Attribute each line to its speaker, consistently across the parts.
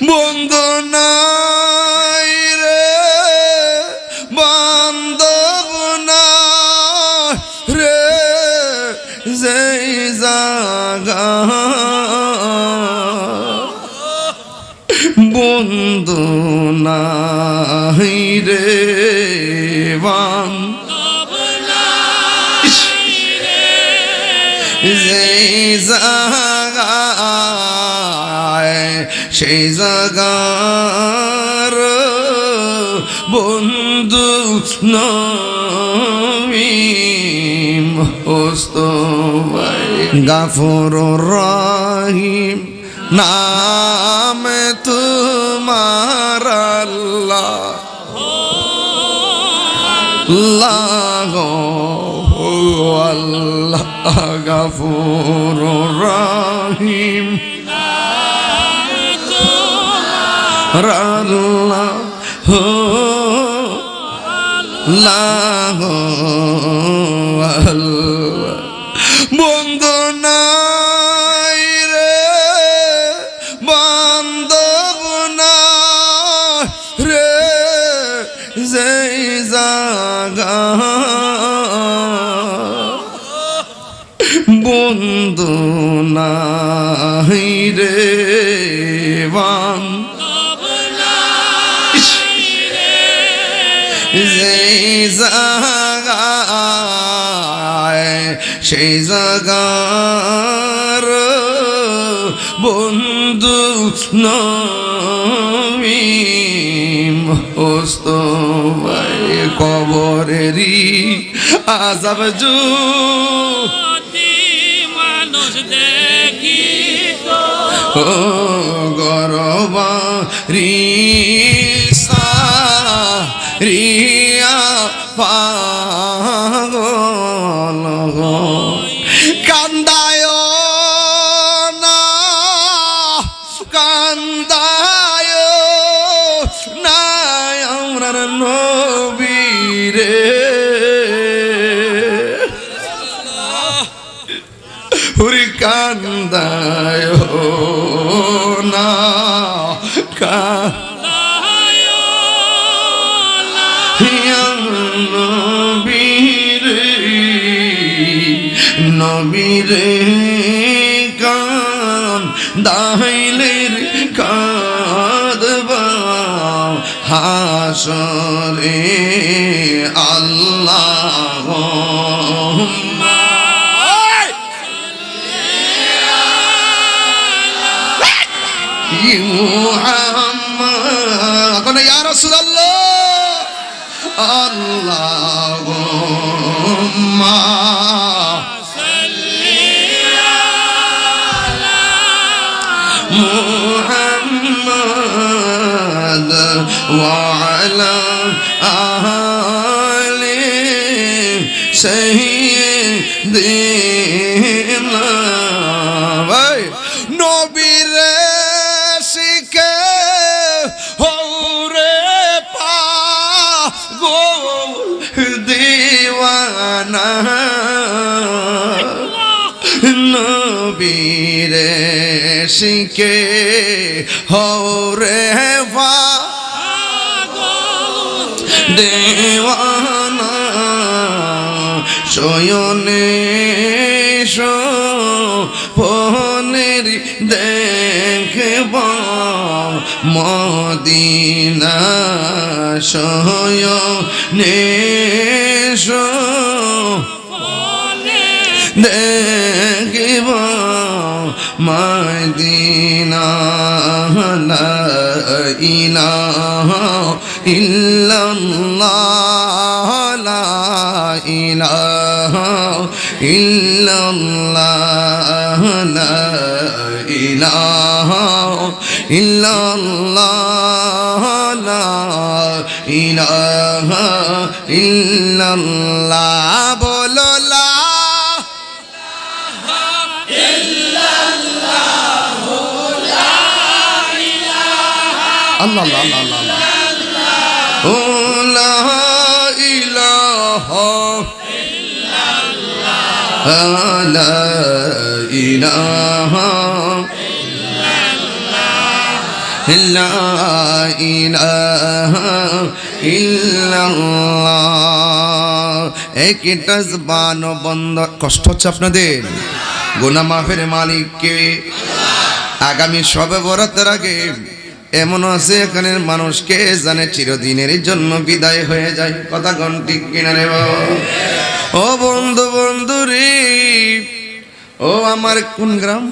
Speaker 1: বন্ধু নাই রে বান্ধব না রে যেই জাগা। বন্ধু নাই রে বান্ধব যেই জাগায় সেই জাগার বন্ধু নবীম গাফর রহিম নাম তোমার আল্লাহ। আল্লাহ গো আল্লাহ রহিম। আল্লাহ হো আল্লাহ বন্ধু সেই জাগার বন্ধু নবীম ওস্তবাই কবরেরই আজাব জু
Speaker 2: মানুষ দেখি
Speaker 1: ও গরবা রিসা রিয়া পাগল। কান্দায় না কান্দায় না আমরা নবীরে হুরি কান্দায় না কা নবীরে নবীরে কান দাইলের কাদবা হাসরে আল্লাহ মুহাম্মদ। কোন ইয়া রাসূলুল্লাহ। اللهم صل على محمد وعلى آله سيدنا দিওয়ানা নবীরে শিখে হৌরে পা দেওয়ানা শয়নে পনেরো দেখব মদিনা শয়নে দেখিব মদিনা ইলাহা ইল্লাল্লাহ লা ইলাহা ইল্লাল্লাহ লা ইলাহা ইল্লাল্লাহ লা ইলাহা ইল্লাল্লাহ বলো লা আল্লাহ আল্লাহ আল্লাহ লা ইলাহা ইল্লাল্লাহ। একটা জবান বন্ধ। কষ্ট হচ্ছে আপনাদের? গুনাহ মাফের মালিক কে আগামী সবে বরাতের আগে এমন আছে, এখানের মানুষকে জানে চিরদিনের জন্য বিদায় হয়ে যায়। কথা কোন ঠিক কিনা ও বন্ধু বন্ধু রে, ও আমার কোন গ্রাম?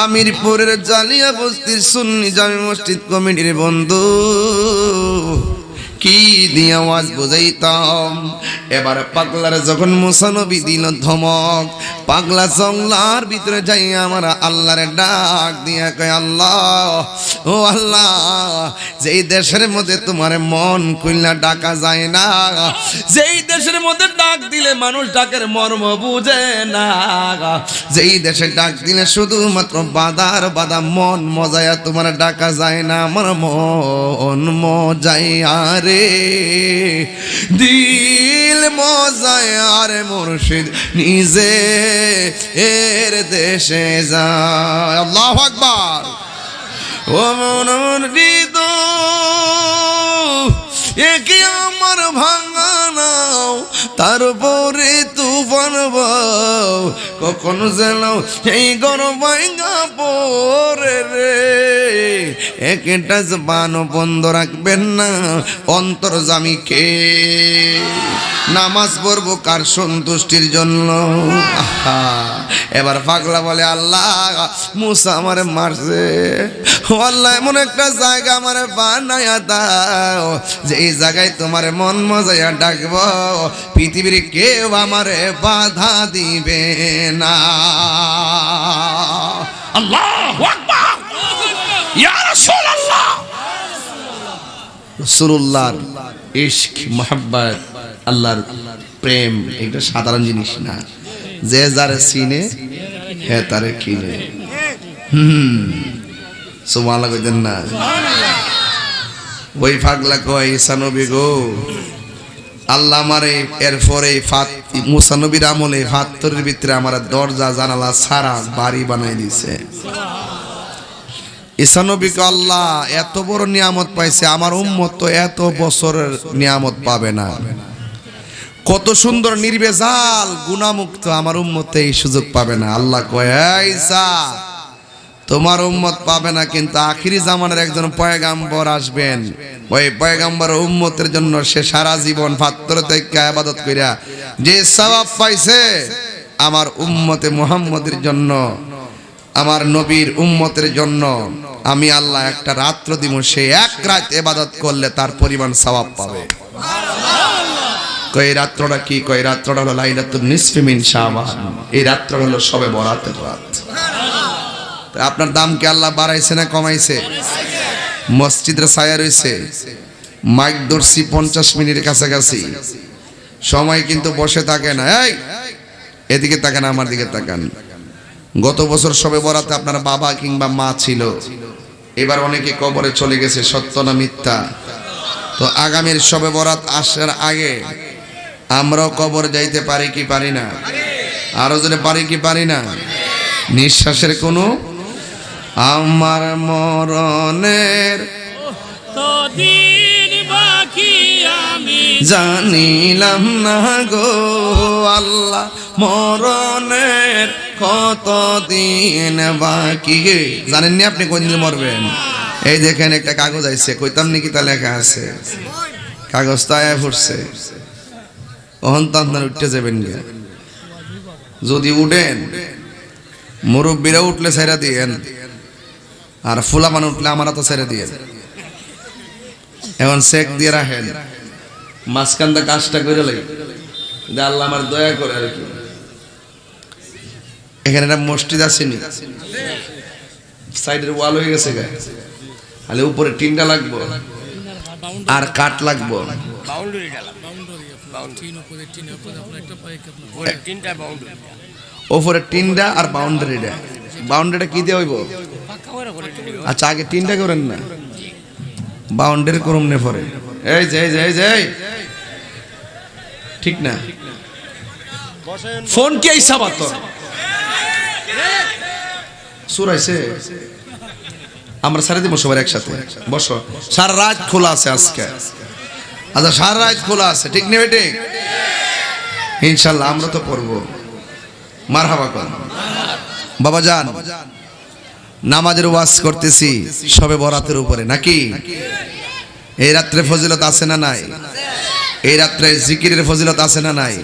Speaker 1: আমিরপুরের জালিয়া বস্তির সুন্নি জামি মসজিদ কমিটির বন্ধু। কি দিয়ে আওয়াজ বোঝাইতাম? এবার পাগলার যখন মুসানবী দিল ধমক, পাগলা জংলার ভিতরে যাই আমার আল্লাহর ডাক দিয়ে কয়, আল্লাহ, ও আল্লাহ, যেই দেশের মধ্যে তোমার মন খুলনা ডাকা যায় না, যেই দেশের মধ্যে ডাক দিলে মানুষ ডাকের মর্ম বুঝে না, যেই দেশে ডাক দিলে শুধুমাত্র বাদার বাদা মন মজায়া তোমার ডাকা যায় না, আমার মন মজায়া রে দিল মজায় আর মুর্শিদ নিজে এর দেশে যায়। আল্লাহ আকবার। ও মন হৃদয় একে আমার ভাঙা নাও তারপরে তুফান কখনো যেন এই গরম পরে রে। একটা জবান বন্ধ রাখবেন না অন্তর জামিকে। নামাজ পড়ব কার সন্তুষ্টির জন্য? এবার পাগলা বলে আল্লাহ মুসা আমার মারছে। আল্লাহ এমন একটা জায়গা আমার বানায়া দাও যে এই জায়গায় তোমার মন মজাইয়া ডাকবো। পৃথিবীর কেউ আমারে বাধা দিবে না।
Speaker 2: আল্লাহ ইয়া রাসূলুল্লাহ।
Speaker 1: রসুল্লাহর ইশক মোহাব্বত। আল্লাহর প্রেম, এটা সাধারণ জিনিস না। যে যারে চিনে, হে তারে কিনে। হুম। সুমালা না। ওই ফাগলা কয় গো, আল্লাহ আমারে এরপরে মুসানবীর আমলে ফাত্তরের ভিতরে আমার দরজা, জানালা সারা বাড়ি বানাই দিছে। ঈসানবীকে আল্লাহ এত বড় নিয়ামত পাইছে, আমার উম্মত তো এত বছরের নিয়ামত পাবে না। কত সুন্দর নির্বেজাল গুণামুক্ত আমার উম্মতে এই সুযোগ পাবে না। আল্লাহ কয়, "এই ঈসা তোমার উম্মত পাবে না, কিন্তু আখিরি জামানের একজন পয়গাম্বর আসবেন। ওই পয়গাম্বর উম্মতের জন্য সে সারা জীবন ফাত্তর থেকে আবাদত কইরা যে সওয়াব পাইছে, আমার উম্মতে মুহাম্মদের জন্য, আমার নবীর উম্মতের জন্য, আমি আল্লাহ একটা রাত্র দিব, সে এক রাত এবাদত করলে তার পরিমাণ সওয়াব পাবে। কই এই রাত্রটা কি? এই রাত্রটা হলো লাইলাতুন নিসফি মিন শাবান। এই রাত্রটা হলো সবে বরাতের রাত। আপনার দাম কি আল্লাহ বাড়াইছে না কমাইছে? মসজিদের ছায়া রয়েছে। মাইক ধরছি পঞ্চাশ মিনিটের কাছাকাছি। সময় কিন্তু বসে থাকে না। এই, এদিকে তাকান, আমার দিকে তাকান। গত বছর সবে বরাতে আপনার বাবা কিংবা মা ছিল। এবার অনেকে কবরে চলে গেছে, সত্য না মিথ্যা? তো আগামীর সবে বরাত আসার আগে আমরাও কবর যাইতে পারি কি পারি না? আরও যদি পারি কি পারি না? নিঃশ্বাসের কোনো? আমার মরণের
Speaker 2: বাকি
Speaker 1: জানিলাম না গো আল্লাহ মরণের কত দিন বাকি? জানেননি আপনি কোনদিন মরবেন? এই দেখেন একটা কাগজ আইছে কইতাম নাকি তা লেখা আছে? কাগজটা ফুটছে। কখন তো আপনার উঠতে যাবেন গে। যদি উঠেন, মুরব্বীরা উঠলে ছেড়ে দিয়েন, আর ফুলামান উঠলে আমারা তো ছেড়ে দিয়েন। এখন চেক দিয়ে রাখেন মাঝখানটা কাজটা করে লাগে আল্লাহ আমার দয়া করে আর কি। এখানে একটা মসজিদ আসেনি সাইডের ওয়াল হয়ে গেছে গা। তাহলে উপরে টিনটা লাগবো, আর কাঠ লাগবো।
Speaker 3: বাউন্ডারি উপরে তিনটা বাউন্ডারি
Speaker 1: ওপরে টিনটা আর বাউন্ডারিটা বাউন্ডারিটা কি দিয়ে হইব? আচ্ছা আগে টিনটা করেন না। বাউন্ডারি করুন নে পরে। এই যে এই যে এই ঠিক না? ফোন কি আইসা সুরাইছে আমরা সারে দিব সবার একসাথে। বসো। সারা রাত খোলা আছে আজকে। আচ্ছা সারা রাত খোলা আছে, ঠিক নেই ঠিক ইনশাল্লাহ, আমরা তো পড়ব। মার হাবা কর বাবা যান। নামাজের ওয়াজ করতেছি, সবে বরাতের উপরে, নাকি? এই রাত্রে ফজিলত আছে না নাই? এই রাত্রে জিকিরের ফজিলত আছে না নাই?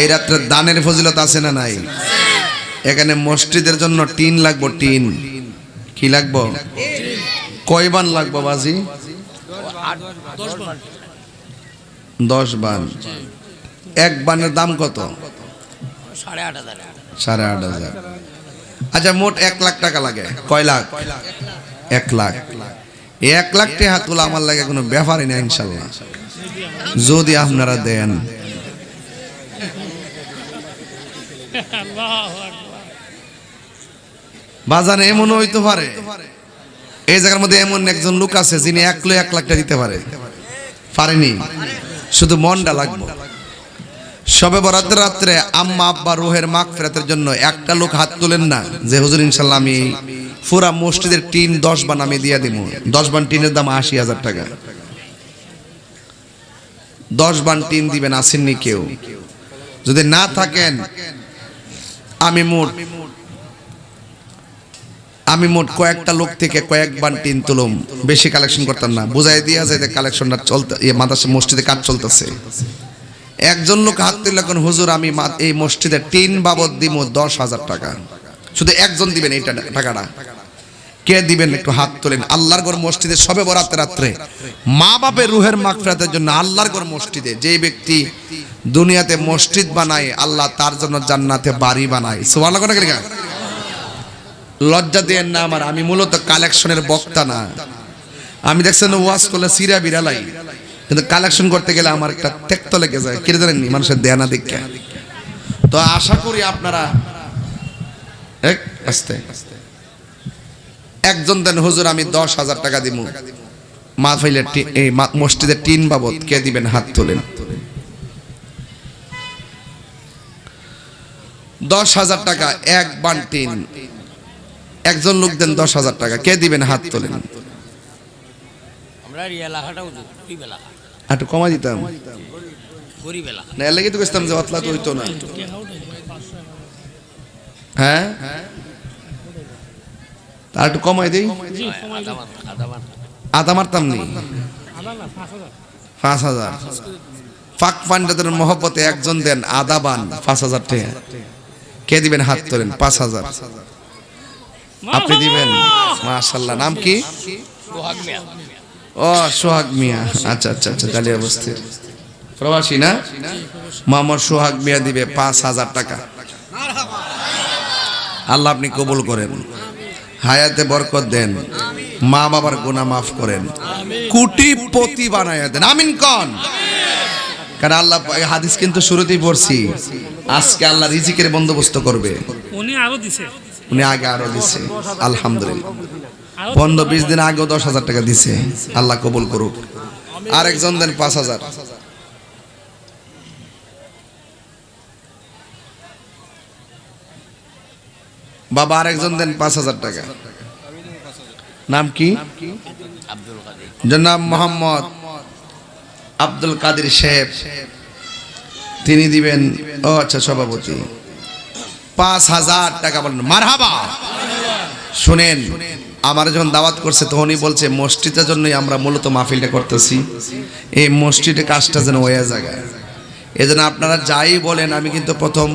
Speaker 1: এই রাত্রে দানের ফজিলত আছে না নাই? এখানে মসজিদের জন্য টিন লাগবো, টিন। কি লাগবো? কয় বান লাগবো, বাজি? দশ বান। এক বানের দাম কত?
Speaker 3: সাড়ে আট হাজার।
Speaker 1: আচ্ছা মোট এক লাখ টাকা লাগে। কয় লাখ? এক লাখ। এক লাখ টাকা তোলা আমার লাগে কোনো ব্যাপারই না ইনশাল্লাহ। যদি আপনারা দেন। বাজারে এমন হইতে পারে। এই জায়গার মধ্যে এমন একজন লোক আছে যিনি এক লো এক লাখটা দিতে পারে। পারেনি? শুধু মনটা লাগবে। সবে বরাতের রাত্রে আম্মা আব্বা রোহের মাগ ফেরাতের জন্য একটা লোক হাত তোলেন না, যে হুজুর ইনশাল্লাহ আমি পুরা মসজিদের টিন দশ বান আমি দিয়ে দিব দশ বান টিনের দাম আশি হাজার টাকা। দশ বান টিন দিবেন আসেননি কেউ। যদি না থাকেন, আমি মোট। আমি মোট কয়েকটা লোক থেকে কয়েক বান টিন তুলুম। বেশি কালেকশন করতাম না। বুঝাই দিয়া যায় যে কালেকশনটা চলতে মাদ্রাসা মসজিদে কাজ চলতেছে। একজন লোক হাত তুললে এখন হুজুর, আমি এই মসজিদে টিন বাবদ দিব দশ হাজার টাকা। শুধু একজন দিবেন এইটা টাকাটা। কে দিবেন একটু হাত তোলেন। আল্লাহর ঘর মসজিদে সবে বরাতে রাত্রে। মা বাপের রুহের মাগফিরাতের জন্য আল্লাহর গড় মসজিদে যে ব্যক্তি দুনিয়াতে মসজিদ বানায়, আল্লাহ তার জন্য জান্নাতে বাড়ি বানায়। সুবহানাল্লাহ কেন লজ্জা দেন না আমার, আমি মূলত কালেকশনের বক্তা না। আমি দেখছেন ওয়াজ করলে সিরা বিড়ালাই কিন্তু কালেকশন করতে গেলে আমার একটা তেক্ত লেগে যায়। কেটে জানেননি মানুষের দেনা দীক্ষা তো আশা করি আপনারা এক আস্তে। একজন দেন, হুজুর, আমি দশ হাজার টাকা দিব মাহফিলের এই মসজিদের টিন বাবদ কে দিবেন? হাত তোলেন। দশ হাজার টাকা, এক বান টিন একজন লোক দেন দশ হাজার টাকা। কে দিবেন? হাত তোলেন। একটু কমা দিতাম। না এর লাগি তো কইতাম যে অতলা তো হইতো না। হ্যাঁ? তা একটু কমাই দেই। আদা মারতাম নি?
Speaker 2: পাঁচ হাজার।
Speaker 1: পাঁচ হাজার। ফাঁক পান্ডাদের মহব্বতে একজন দেন আদা বান পাঁচ হাজার টাকা। কে দিবেন? হাত তোলেন পাঁচ হাজার। আপনি দিবেন। মাশাল্লাহ নাম কি?
Speaker 3: সোহাগ মিয়া।
Speaker 1: ও সোহাগ মিয়া। আচ্ছা আচ্ছা আচ্ছা কালিয়া বস্তি প্রবাসী না? মোহাম্মদ সোহাগ মিয়া দিবে পাঁচ হাজার টাকা। আল্লাহ আপনি কবুল করেন। হায়াতে বরকত দেন। মা বাবার গুনাহ মাফ করেন। কোটিপতি বানায় দেন। আমিন কন। কারণ আল্লাহ এই হাদিস কিন্তু শুরুতেই পড়ছি। আজকে আল্লাহ রিজিকের বন্দোবস্ত করবে।
Speaker 2: উনি আরও দিছে।
Speaker 1: উনি আগে আরও দিছে। আলহামদুলিল্লাহ। পনেরো বিশ দিন আগেও দশ হাজার টাকা দিছে। আল্লাহ কবুল করুক। আরেকজন দেন পাঁচ হাজার। বাবা আরেকজন দেন পাঁচ হাজার টাকা। নাম কি? জনাব মোহাম্মদ আব্দুল কাদের সাহেব তিনি দিবেন ও আচ্ছা সভাপতি। পাঁচ হাজার টাকা বলেন। মারহাবা। শুনেন, আমার যখন দাওয়াত করছে, তখনই বলছে, মসজিদের জন্যই আমরা মূলত মাহফিলটা করতেছি। এই মসজিদের কাজটা যেন ওয়া জায়গায়। এই জন্য আপনারা যাই বলেন, আমি কিন্তু প্রথম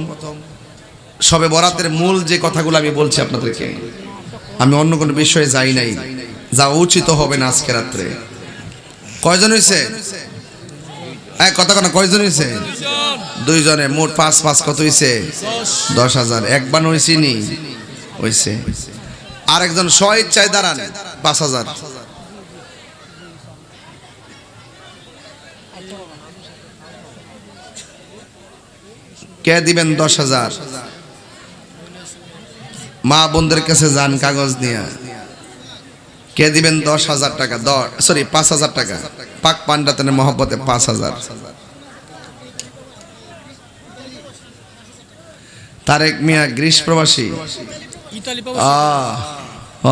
Speaker 1: সবে বরাতের মূল যে কথাগুলো আমি বলছি আপনাদেরকে, আমি অন্য কোনো বিষয়ে যাই নাই। যা উচিত হবে না আজকে রাত্রে। কয়জন হয়েছে এক কথা কেন, কয়জন হয়েছে দুইজনে মোট পাঁচ পাঁচ কত হয়েছে দশ হাজার। একবার হয়েছি নি হয়েছে আরেকজন স্ব ইচ্ছায় দাঁড়ান, পাঁচ হাজার। কে দিবেন দশ হাজার? মা বোনদের কাছে যান কাগজ নিয়ে। কে দিবেন দশ হাজার টাকা? দশ সরি, পাঁচ হাজার টাকা। পাক পান্ডাতনের মহব্বতে পাঁচ হাজার। তারেক মিয়া গ্রীষ প্রবাসী।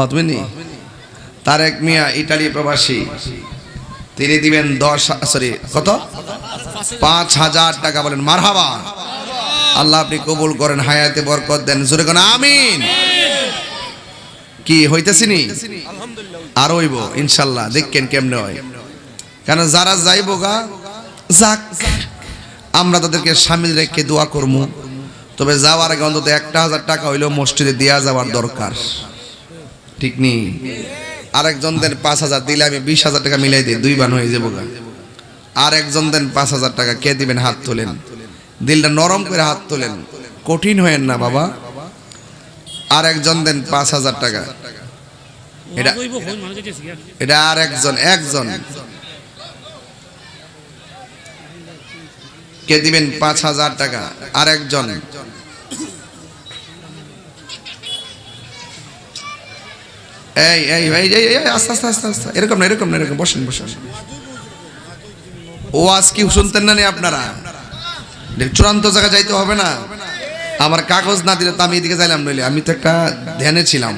Speaker 1: তুমি নি? তারেক মিয়া ইটালি প্রবাসী। তিনি দিবেন দশ সরি কত? পাঁচ হাজার টাকা বলেন মারহাবা। আল্লাহ আপনি কবুল করেন হায়াতে বরকত দেন। জোরে কোন আমিন। কি হইতেছিনি আর হইব ইনশাল্লাহ দেখেন কেমনে হয়। কেন যারা যাইব গা যাক আমরা তাদেরকে সামিল রেখে দোয়া করব তবে যাওয়ার আগে অন্তত একটা হাজার টাকা হইলেও মসজিদে দেওয়া যাওয়ার দরকার। ঠিক নেই আরেকজন দেন পাঁচ হাজার দিলে আমি বিশ হাজার টাকা মিলাই দিই, দুই বান হয়ে যাব আর একজন দেন পাঁচ হাজার টাকা কে দিবেন হাত তোলেন? দিলটা নরম করে হাত তোলেন। কঠিন হয়েন না বাবা। আর একজন দেন পাঁচ হাজার টাকা। এটা-
Speaker 2: এটা
Speaker 1: আর একজন একজন। কে দিবেন পাঁচ হাজার টাকা? আর একজন এই এই এই এই, আস্তে আস্তে আস্তে আস্তে। এরকম না এরকম না, এরকম। বসেন বসেন। ও আজ কি শুনতেন না আপনারা? চূড়ান্ত জায়গায় যাইতে হবে না। আমার কাগজ না দিলে তো আমি এদিকে যাইলাম নইলে। আমি তো একটা ধ্যানে ছিলাম।